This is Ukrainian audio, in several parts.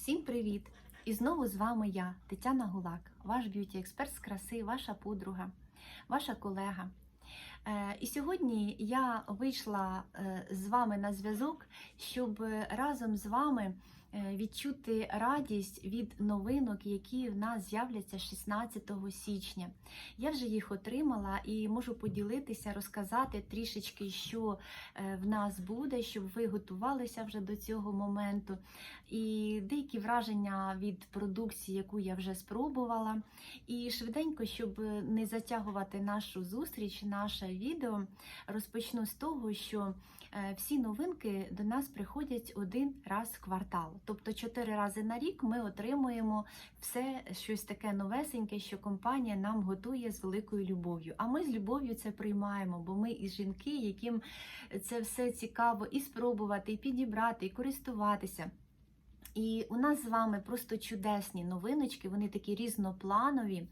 Всім привіт! І знову з вами я, Тетяна Гулак, ваш б'юті-експерт з краси, ваша подруга, ваша колега. Е, І сьогодні я вийшла е, з вами на зв'язок, щоб разом з вами е, відчути радість від новинок, які в нас з'являться 16 січня. Я вже їх отримала і можу поділитися, розказати трішечки, що е, в нас буде, щоб ви готувалися вже до цього моменту. І деякі враження від продукції, яку я вже спробувала. І швиденько, щоб не затягувати нашу зустріч, наше відео, розпочну з того, що е, всі новинки до нас приходять один раз в квартал. Тобто чотири рази на рік ми отримуємо все щось таке новесеньке, що компанія нам готує з великою любов'ю. А ми з любов'ю це приймаємо, бо ми і жінки, яким це все цікаво і спробувати, і підібрати, і користуватися. І у нас з вами просто чудесні новиночки, вони такі різнопланові.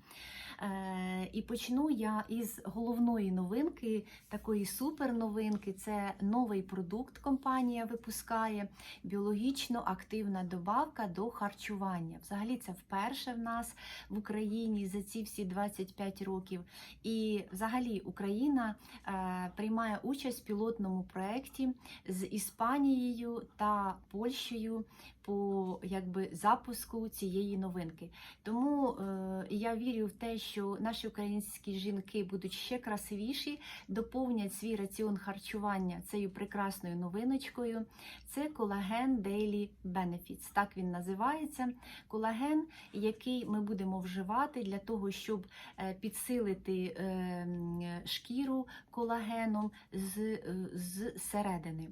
Е, І почну я із головної новинки, такої суперновинки. Це новий продукт компанія випускає біологічно активна добавка до харчування. Взагалі, це вперше в нас в Україні за ці всі 25 років. І взагалі Україна е, приймає участь в пілотному проєкті з Іспанією та Польщею по якби запуску цієї новинки. Тому е, я вірю в те, що наші українські жінки будуть ще красивіші, доповнять свій раціон харчування цією прекрасною новиночкою. Це колаген Daily Benefits. Так він називається. Колаген, який ми будемо вживати для того, щоб е, підсилити е, шкіру колагеном з, е, з середини.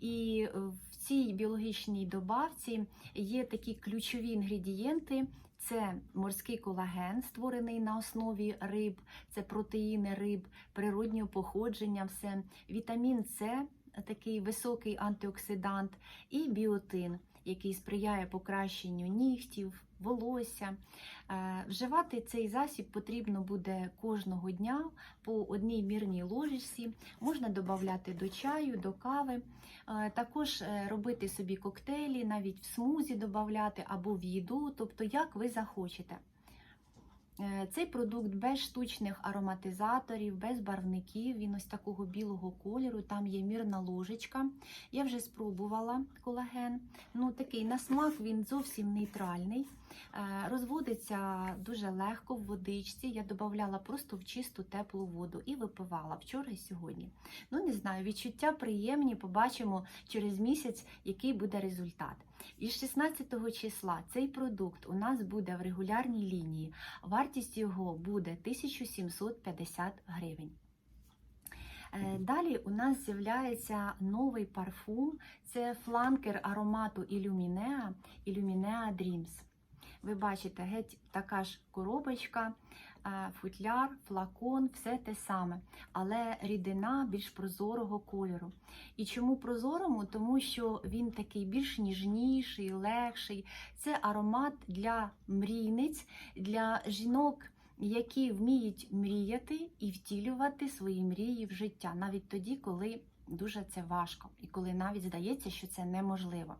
І е, в цій біологічній добавці є такі ключові інгредієнти. Це морський колаген, створений на основі риб, це протеїни риб, природнього походження, все, вітамін С, такий високий антиоксидант, і біотин, який сприяє покращенню нігтів, волосся. Е, Вживати цей засіб потрібно буде кожного дня по одній мірній ложечці. Можна додати до чаю, до кави. Е, Також е, робити собі коктейлі, навіть в смузі додати або в їду, тобто як ви захочете. Е, Цей продукт без штучних ароматизаторів, без барвників, він ось такого білого кольору, там є мірна ложечка. Я вже спробувала колаген. Ну, такий на смак він зовсім нейтральний. Е, Розводиться дуже легко в водичці. Я додавала просто в чисту теплу воду і випивала вчора і сьогодні. Ну, не знаю, відчуття приємні, побачимо через місяць, який буде результат. Із 16 числа цей продукт у нас буде в регулярній лінії. Вартість його буде 1750 гривень. Е, Далі у нас з'являється новий парфум. Це фланкер аромату Illuminea, Illuminea Dreams. Ви бачите, геть така ж коробочка, футляр, флакон, все те саме, але рідина більш прозорого кольору. І чому прозорому? Тому що він такий більш ніжніший, легший. Це аромат для мрійниць, для жінок, які вміють мріяти і втілювати свої мрії в життя, навіть тоді, коли дуже це важко, і коли навіть здається, що це неможливо.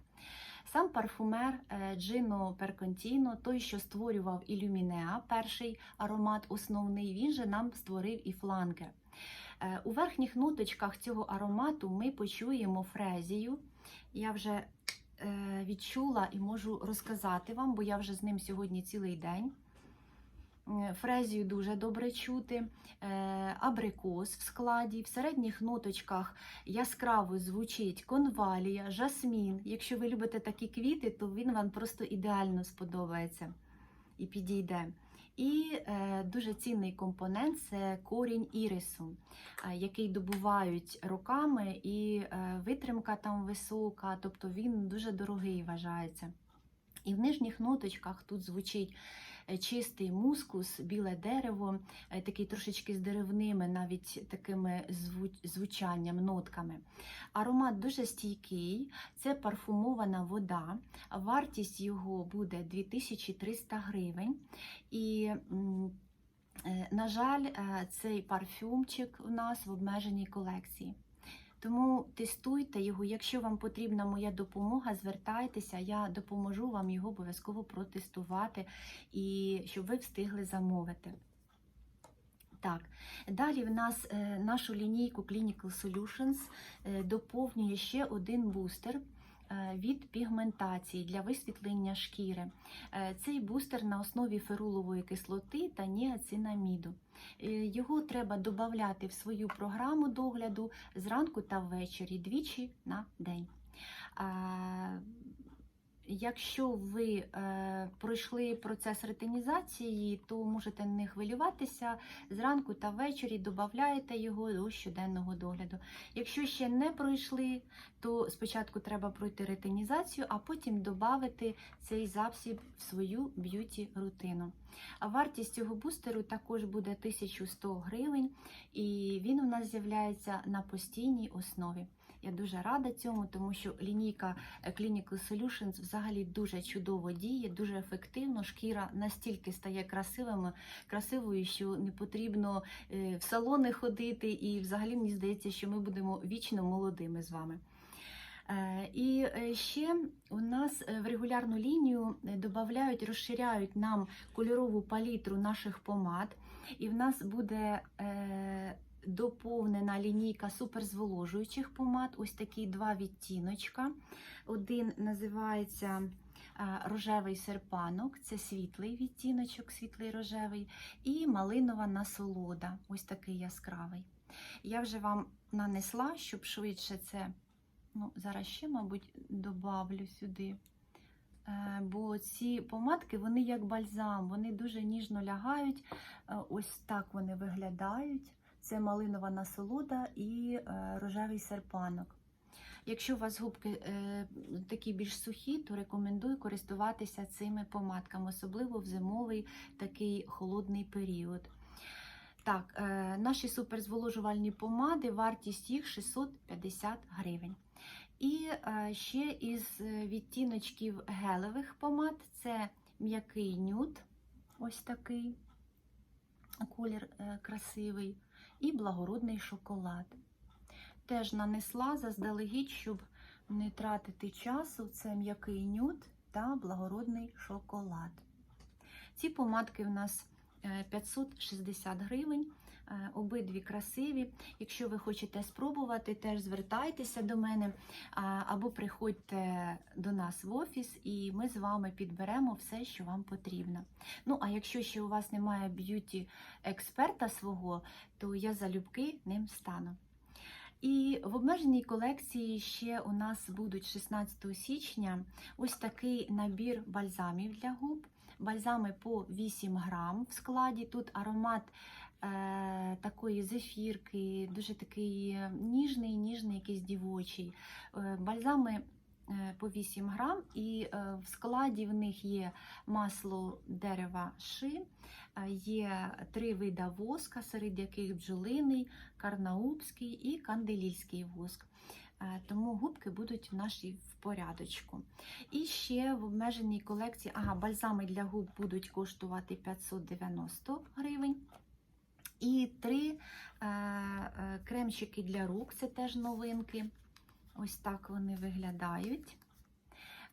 Сам парфумер е, Джино Перконтіно, той, що створював Ілюмінеа, перший аромат основний, він же нам створив і фланкер. Е, У верхніх ноточках цього аромату ми почуємо фрезію. Я вже е, відчула і можу розказати вам, бо я вже з ним сьогодні цілий день. Фрезію дуже добре чути, е, абрикос в складі, в середніх ноточках яскраво звучить конвалія, жасмін. Якщо ви любите такі квіти, то він вам просто ідеально сподобається і підійде. І е, дуже цінний компонент це корінь ірису, е, який добувають роками, і витримка там висока, тобто він дуже дорогий вважається. І в нижніх ноточках тут звучить чистий мускус, біле дерево, е, такий трошечки з деревними, навіть такими звучанням, нотками. Аромат дуже стійкий, це парфумована вода. Вартість його буде 2300 гривень. І, е, на жаль, е, цей парфюмчик у нас в обмеженій колекції. Тому тестуйте його. Якщо вам потрібна моя допомога, звертайтеся, я допоможу вам його обов'язково протестувати і щоб ви встигли замовити. Так, далі в нас е, нашу лінійку Clinical Solutions е, доповнює ще один бустер від пігментації для висвітлення шкіри. Е, Цей бустер на основі ферулової кислоти та ніацинаміду. Е, Його треба додати в свою програму догляду зранку та ввечері двічі на день. Якщо ви е, пройшли процес ретинізації, то можете не хвилюватися. Зранку та ввечері додаєте його до щоденного догляду. Якщо ще не пройшли, то спочатку треба пройти ретинізацію, а потім додати цей засіб в свою б'юті-рутину. А вартість цього бустеру також буде 1100 гривень, і він у нас з'являється на постійній основі. Я дуже рада цьому, тому що лінійка е, Clinical Solutions взагалі дуже чудово діє, дуже ефективно. Шкіра настільки стає красивими, красивою, що не потрібно е, в салони ходити, і взагалі мені здається, що ми будемо вічно молодими з вами. Е, І ще у нас в регулярну лінію додають, розширяють нам кольорову палітру наших помад, і в нас буде доповнена лінійка суперзволожуючих помад. Ось такі два відтіночка. Один називається е, рожевий серпанок, це світлий відтіночок, світлий рожевий, і малинова насолода, ось такий яскравий. Я вже вам нанесла, щоб швидше це. Ну, зараз ще, мабуть, добавлю сюди. Е, Бо ці помадки, вони як бальзам, вони дуже ніжно лягають. Е, Ось так вони виглядають. Це малинова насолода і е, рожевий серпанок. Якщо у вас губки е, такі більш сухі, то рекомендую користуватися цими помадками, особливо в зимовий такий холодний період. Так, е, наші суперзволожувальні помади, вартість їх 650 гривень. І ще із відтіночків гелевих помад це м'який нюд, ось такий колір красивий, і благородний шоколад. Теж нанесла заздалегідь, щоб не тратити часу. Це м'який нюд та благородний шоколад. Ці помадки у нас е, 560 гривень. Е, Обидві красиві. Якщо ви хочете спробувати, теж звертайтеся до мене або приходьте до нас в офіс, і ми з вами підберемо все, що вам потрібно. Ну, а якщо ще у вас немає б'юті-експерта свого, то я залюбки ним стану. І в обмеженій колекції ще у нас будуть 16 січня ось такий набір бальзамів для губ. Бальзами по 8 грам в складі. Тут аромат е, такої зефірки, дуже такий ніжний, ніжний, якийсь дівочий. Е, бальзами по 8 грам, і е, в складі в них є масло дерева ши, е, є три вида воска, серед яких бджолиний, карнаубський і канделільський воск. Е, Тому губки будуть в нашій в порядочку. І ще в обмеженій колекції, ага, бальзами для губ будуть коштувати 590 гривень. І три е, е, кремчики для рук, це теж новинки. Ось так вони виглядають.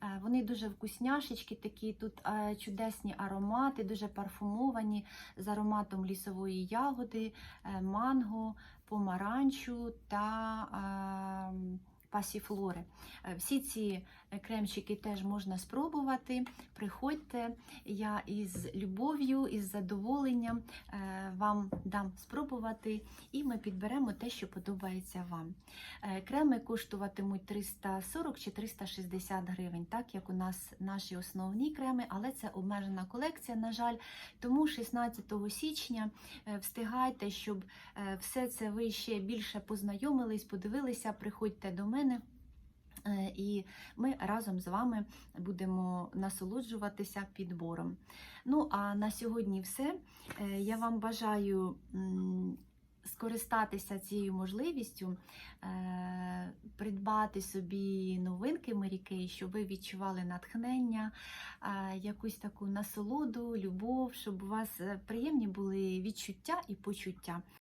Е, Вони дуже вкусняшечки, такі тут е, чудесні аромати, дуже парфумовані з ароматом лісової ягоди, е, манго, помаранчу та е, пасіфлори. Е, Всі ці е, кремчики теж можна спробувати. Приходьте, я із любов'ю, із задоволенням е, вам дам спробувати, і ми підберемо те, що подобається вам. Креми коштуватимуть 340 чи 360 гривень, так як у нас наші основні креми, але це обмежена колекція, на жаль. Тому 16 січня встигайте, щоб все це ви ще більше познайомились, подивилися, приходьте до мене. Е, І ми разом з вами будемо насолоджуватися підбором. Ну а на сьогодні все. Е, Я вам бажаю скористатися цією можливістю, е, придбати собі новинки Kay, щоб ви відчували натхнення, якусь таку насолоду, любов, щоб у вас приємні були відчуття і почуття.